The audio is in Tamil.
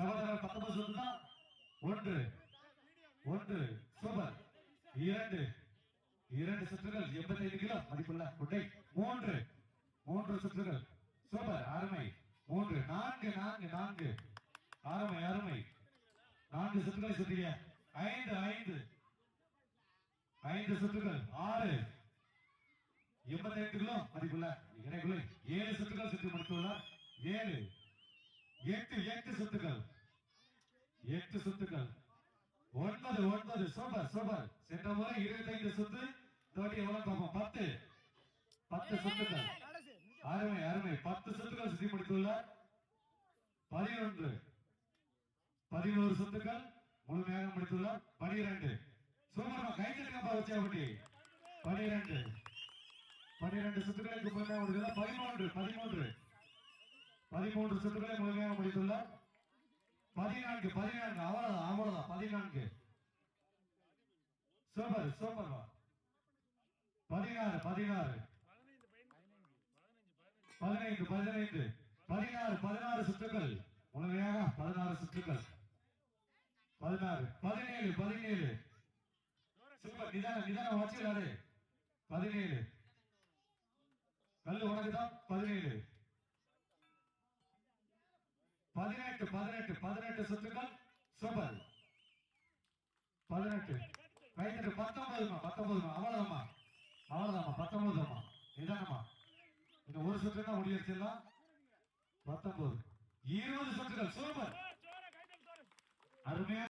சகோதரர் பத்தொன்பது சுற்று ஒன்று. ஒன்று. சூப்பர் இரண்டு. இரண்டு சுற்றுகள். எண்பத்தி ஐந்து கிலோ. மதிப்புள்ள குட்டை. மூன்று. மூன்று சுற்றுகள். சூப்பர் அருமை. மூன்று. நான்கு நான்கு நான்கு. அருமை அருமை. நான்கு சுற்றுகளை சுற்றிய ஐந்து ஐந்து. ஐந்து சுற்றுகள். ஆறு. எண்பத்தி ஐந்து கிலோ. மதிப்புள்ள இடைக்குள்ள ஏழு சுற்றுகள் சுற்றி முடித்துள்ளார். ஏழு. எட்டு எட்டு சுற்றுகள் எட்டு சுத்துக்கள். ஒன்பது ஒன்பது. சூப்பர் சூப்பர் சென்ற முறை இருபத்தைந்து சுத்து. தோட்டி எவ்வளவு பார்ப்போம். பத்து. பத்து சுத்துக்கள். அருமை அருமை. பத்து சுத்துக்கள் சுத்தி முடித்துள்ளார். பதினொன்று. பதினோரு சுத்துக்கள் முழுமையாக முடித்துள்ளார். பனிரெண்டு. சூப்பர் கைத்தட்டுக்கப்பா அப்படி. பனிரெண்டு. பனிரெண்டு சுத்துக்களுக்கு முழுமையாக பதிமூன்று பதிமூன்று. பதிமூன்று சுற்றுகளை முழுமையாக முடித்துள்ளார் பதினான்கு பதினான்கு அவ்வளவுதான் அவ்வளவுதான் பதினான்கு. சூப்பர் சூப்பர் பதினாறு பதினாறு. பதினைந்து பதினைந்து. பதினாறு பதினாறு சுற்றுகள். முழுமையாக பதினாறு சுற்றுகள். பதினாறு பதினேழு பதினேழு. சூப்பர் நிதானம் நிதானம் வச்சு பதினேழு. கல்லு உனக்குதான் பதினேழு. பதினெட்டு பதினெட்டு பதினெட்டு சுற்றுகள் சூப்பர். பதினெட்டு. பதினெட்டு பத்தொன்பதுமா பத்தொன்பதுமா? அவ்வளவுதாம்மா அவ்வளவுதாம்மா பத்தொன்பதுமா? இதானம்மா. இந்த ஒரு சுற்று தான் முடியலாம் பத்தொன்பது. இருபது சுற்றுகள் சூப்பர். அருமையா